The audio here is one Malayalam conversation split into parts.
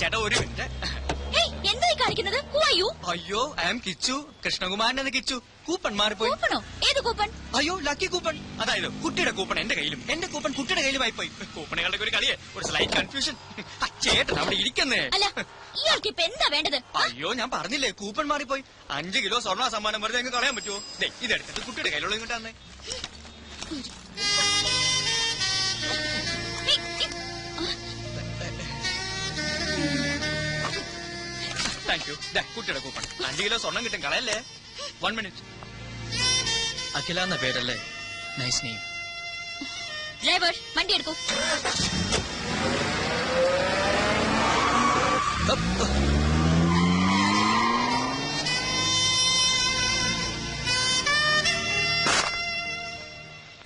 ചേട്ടാ ഒരു മിനിറ്റ്. എന്തായി കാണിക്കുന്നത്? അയ്യോ ഐ എം കിച്ചു. കൃഷ്ണകുമാരൻ എന്ന് കിച്ചു. കൂപ്പൺ മാറിപ്പോയി. കൂപ്പണോ? ഏത് കൂപ്പൺ? അയ്യോ ലക്കി കൂപ്പൺ. അതായത് കുട്ടിയുടെ കൂപ്പൺ എന്റെ കയ്യിലും. എന്റെ കൂപ്പൺ കുട്ടിയുടെ കയ്യിലുമായി പോയി കൂപ്പണുകളുടെ ഒരു കളിയെ. ഒരു സ്ലൈറ്റ് കൺഫ്യൂഷൻ ആ, ചേട്ടൻ അവിടെ ഇരിക്കുന്നേ. അല്ല ഇയാൾക്ക് ഇപ്പൊ എന്താ വേണ്ടത്? അയ്യോ ഞാൻ പറഞ്ഞില്ലേ കൂപ്പൺ മാറിപ്പോയി. അഞ്ചു കിലോ സ്വർണ സമ്മാനം വെറുതെ കളയാൻ പറ്റുമോ? ഇതെടുത്തിട്ട് കുട്ടിയുടെ കയ്യിലുള്ള ഇങ്ങോട്ട് തന്നെ. താങ്ക് യു കുട്ടിയുടെ കൂപ്പൺ അഞ്ച് കിലോ സ്വർണം കിട്ടും. കളയല്ലേ? വൺ മിനിറ്റ് അഖില എന്ന പേരല്ലേ? നൈസ് നെയിം ഡ്രൈവർ വണ്ടി എടുക്കൂ.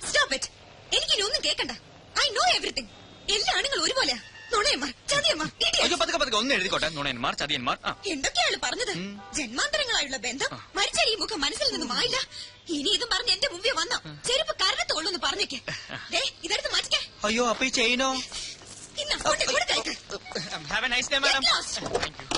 സ്റ്റോപ്പ് ഇറ്റ് എനിക്കിനി ഒന്നും കേക്കണ്ട. ഐ നോ എവറിത്തിങ് എല്ലാ ആണുങ്ങളും ഒരുപോലെ ഒന്ന് എഴുതിക്കോട്ടെ. നുണയന്മാർ ചതിയന്മാർ. ആ. എന്തൊക്കെയാണ് പറഞ്ഞത്. ജന്മാന്തരങ്ങളായുള്ള ബന്ധം മരിച്ച ഈ മുഖം മനസ്സിൽ നിന്നും ആയില്ല ഇനി ഇതും പറഞ്ഞ് എന്റെ മുമ്പിൽ വന്ന? ചെരുപ്പ് കരണത്തോളൂന്ന് പറഞ്ഞേക്ക്. ദേ ഇതെടുത്ത് മാറ്റിക്കേ. അയ്യോ അപ്പൊ ഈ ചെയിനോ കൊടുത്തേക്ക് have a nice day madam. Thank you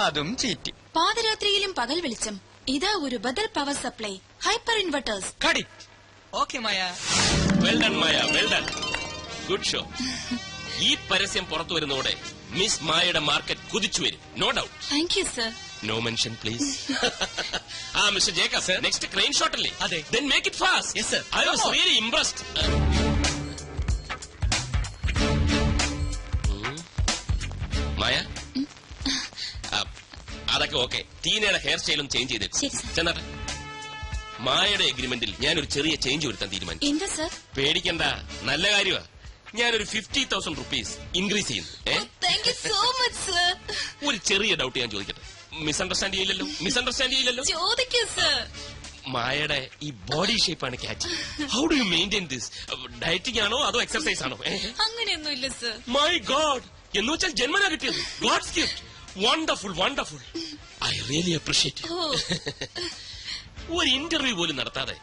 അതും ചീറ്റി. പാതരാത്രിയിലും പകൽ വെളിച്ചം. ഇതാ ഒരു ബദൽ പവർ സപ്ലൈ. Hyper inverters. കടി. Okay Maya. Well done Maya well done good show ഈ പരസ്യം പുറത്തു വരുന്നതോടെ മിസ് മായയുടെ മാർക്കറ്റ് കുതിച്ചു വരും. No doubt thank you sir no mention please ആ mister Jacob next crane shot അല്ലേ? അതെ. Then make it fast Yes, sir I was. Really impressed Maya അതൊക്കെ ഓക്കെ ടീനയുടെ ഹെയർ സ്റ്റൈലും ചേഞ്ച് ചെയ്തേക്കും ശരി, ചെന്നാട്ടെ. മായയുടെ എഗ്രിമെന്റിൽ ഞാനൊരു ചെറിയ ചേഞ്ച് വരുത്താൻ തീരുമാനിച്ചു. എന്താ സർ? പേടിക്കണ്ട. നല്ല കാര്യമാ ഞാനൊരു ഫിഫ്റ്റി തൗസൻഡ് റുപ്പീസ് ഇൻക്രീസ് ചെയ്യുന്നു. ഏ? Thank you so much sir ഒരു ചെറിയ ഡൗട്ട് ഞാൻ ചോദിക്കട്ടെ. മിസ്അണ്ടർസ്റ്റാൻഡ് ചെയ്യില്ലല്ലോ? മിസ്അണ്ടർസ്റ്റാൻഡ് ചെയ്യില്ലല്ലോ? ചോദിക്കൂ സർ മായയുടെ ഈ ബോഡി ഷേപ്പ് ആണ് catch how do you maintain this dieting ആണോ അതോ എക്സർസൈസ് ആണോ? അങ്ങനെയൊന്നുമില്ല സർ മൈ ഗോഡ് എന്ന് വെച്ചാൽ ജന്മനാ കിട്ടിയത്. God's gift wonderful wonderful I really appreciate ഓ ഒരു ഇന്റർവ്യൂ പോലും നടത്താതെ